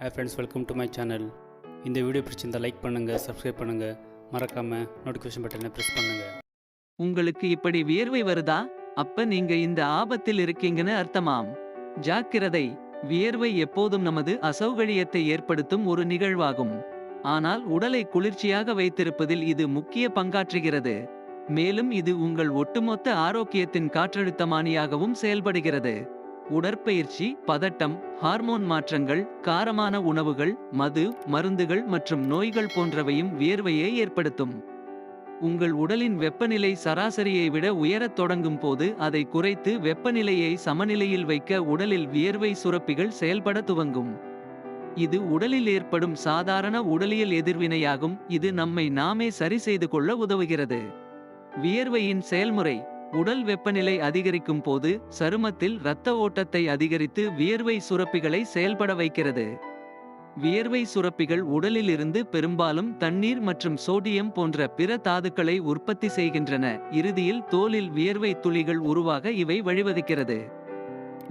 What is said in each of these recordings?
Hey friends welcome to my channel இந்த video பிடிச்சிருந்தால் like பண்ணுங்கள் சப்ஸ்கிரைப் பண்ணுங்கள் மறக்காமல் நோட்டிஃபிகேஷன் பட்டனை ப்ரெஸ் பண்ணுங்கள் உங்களுக்கு இப்படி வியர்வை வருதா? அப்ப நீங்க இந்த ஆபத்தில் இருக்கீங்கன்னு அர்த்தமாம். ஜாக்கிரதை வியர்வை எப்போதும் நமது அசௌகரியத்தை ஏற்படுத்தும் ஒரு நிகழ்வாகும். ஆனால் உடலை குளிர்ச்சியாக வைத்திருப்பதில் இது முக்கிய பங்காற்றுகிறது. மேலும் இது உங்கள் ஒட்டுமொத்த ஆரோக்கியத்தின் காற்றழுத்தமானியாகவும் செயல்படுகிறது. உடற்பயிற்சி பதட்டம் ஹார்மோன் மாற்றங்கள் காரமான உணவுகள் மது மருந்துகள் மற்றும் நோய்கள் போன்றவையும் வியர்வையை ஏற்படுத்தும். உங்கள் உடலின் வெப்பநிலை சராசரியை விட உயரத் தொடங்கும் போது அதை குறைத்து வெப்பநிலையை சமநிலையில் வைக்க உடலில் வியர்வை சுரப்பிகள் செயல்பட துவங்கும். இது உடலில் ஏற்படும் சாதாரண உடலியல் எதிர்வினையாகும். இது நம்மை நாமே சரி செய்து கொள்ள உதவுகிறது. வியர்வையின் செயல்முறை. உடல் வெப்பநிலை அதிகரிக்கும் போது சருமத்தில் இரத்த ஓட்டத்தை அதிகரித்து வியர்வை சுரப்பிகளை செயல்பட வைக்கிறது. வியர்வை சுரப்பிகள் உடலில் இருந்து பெரும்பாலும் தண்ணீர் மற்றும் சோடியம் போன்ற பிற தாதுக்களை உற்பத்தி செய்கின்றன. இறுதியில் தோலில் வியர்வை துளிகள் உருவாக இவை வழிவகுக்கிறது.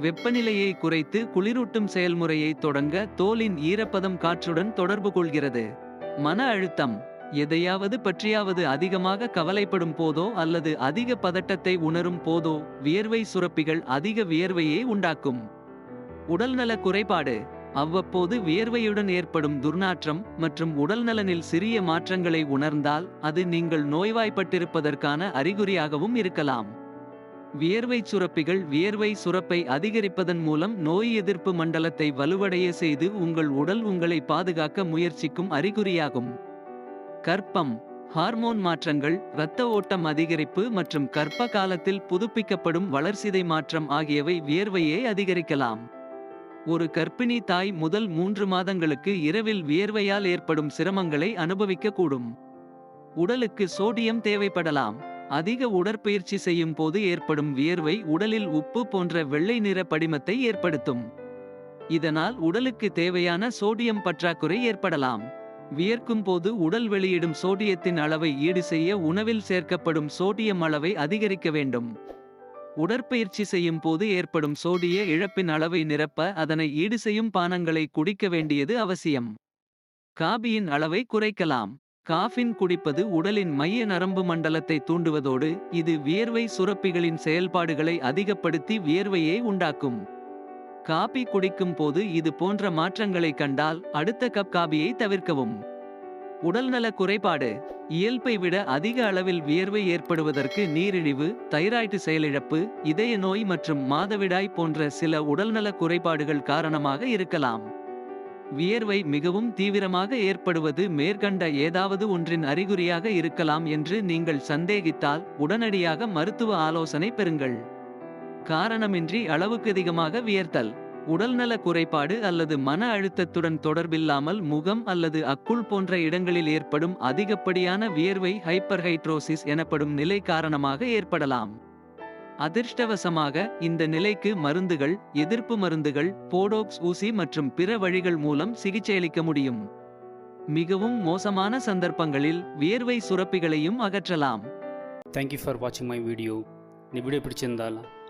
வெப்பநிலையை குறைத்து குளிரூட்டும் செயல்முறையை தொடங்க தோலின் ஈரப்பதம் காற்றுடன் தொடர்பு கொள்கிறது. மன அழுத்தம் எதையாவது பற்றியாவது அதிகமாக கவலைப்படும் போதோ அல்லது அதிக பதட்டத்தை உணரும் போதோ வியர்வை சுரப்பிகள் அதிக வியர்வையை உண்டாக்கும். உடல்நல குறைபாடு அவ்வப்போது வியர்வையுடன் ஏற்படும் துர்நாற்றம் மற்றும் உடல்நலனில் சிறிய மாற்றங்களை உணர்ந்தால் அது நீங்கள் நோய்வாய்ப்பட்டிருப்பதற்கான அறிகுறியாகவும் இருக்கலாம். வியர்வை சுரப்பிகள் வியர்வை சுரப்பை அதிகரிப்பதன் மூலம் நோய் எதிர்ப்பு மண்டலத்தை வலுவடைய செய்து உங்கள் உடல் உங்களை பாதுகாக்க முயற்சிக்கும் அறிகுறியாகும். கர்ப்பம் ஹார்மோன் மாற்றங்கள் இரத்த ஓட்டம் அதிகரிப்பு மற்றும் கர்ப்ப காலத்தில் புதுப்பிக்கப்படும் வளர்சிதை மாற்றம் ஆகியவை வியர்வையை அதிகரிக்கலாம். ஒரு கர்ப்பிணி தாய் முதல் மூன்று மாதங்களுக்கு இரவில் வியர்வையால் ஏற்படும் சிரமங்களை அனுபவிக்கக்கூடும். உடலுக்கு சோடியம் தேவைப்படலாம். அதிக உடற்பயிற்சி செய்யும் போது ஏற்படும் வியர்வை உடலில் உப்பு போன்ற வெள்ளை நிற படிமத்தை ஏற்படுத்தும். இதனால் உடலுக்கு தேவையான சோடியம் பற்றாக்குறை ஏற்படலாம். வியர்க்கும் போது உடல் வெளியிடும் சோடியத்தின் அளவை ஈடு செய்ய உணவில் சேர்க்கப்படும் சோடியம் அளவை அதிகரிக்க வேண்டும். உடற்பயிற்சி செய்யும் போது ஏற்படும் சோடிய இழப்பின் அளவை நிரப்ப அதனை ஈடு செய்யும் பானங்களை குடிக்க வேண்டியது அவசியம். காபியின் அளவை குறைக்கலாம். காஃபின் குடிப்பது உடலின் மைய நரம்பு மண்டலத்தை தூண்டுவதோடு இது வியர்வை சுரப்பிகளின் செயல்பாடுகளை அதிகப்படுத்தி வியர்வையை உண்டாக்கும். காபி குடிக்கும் போது இது போன்ற மாற்றங்களை கண்டால் அடுத்த கப் காபியை தவிர்க்கவும். உடல்நல குறைபாடு இயல்பை விட அதிக அளவில் வியர்வை ஏற்படுவதற்கு நீரிழிவு தைராய்டு செயலிழப்பு இதய நோய் மற்றும் மாதவிடாய் போன்ற சில உடல்நல குறைபாடுகள் காரணமாக இருக்கலாம். வியர்வை மிகவும் தீவிரமாக ஏற்படுவது மேற்கண்ட ஏதாவது ஒன்றின் அறிகுறியாக இருக்கலாம் என்று நீங்கள் சந்தேகித்தால் உடனடியாக மருத்துவ ஆலோசனை பெறுங்கள். காரணமின்றி அளவுக்கு அதிகமாக வியர்த்தல். உடல்நல குறைபாடு அல்லது மன அழுத்தத்துடன் தொடர்பில்லாமல் முகம் அல்லது அக்குள் போன்ற இடங்களில் ஏற்படும் அதிகப்படியான வியர்வை ஹைப்பர்ஹைட்ரோசிஸ் எனப்படும் நிலை காரணமாக ஏற்படலாம். அதிர்ஷ்டவசமாக இந்த நிலைக்கு மருந்துகள் எதிர்ப்பு மருந்துகள் போடோக்ஸ் ஊசி மற்றும் பிற வழிகள் மூலம் சிகிச்சையளிக்க முடியும். மிகவும் மோசமான சந்தர்ப்பங்களில் வியர்வை சுரப்பிகளையும் அகற்றலாம். தேங்க்யூ ஃபார் வாட்சிங் மை வீடியோ நீ வீடியோ பிடிச்சிருந்தால்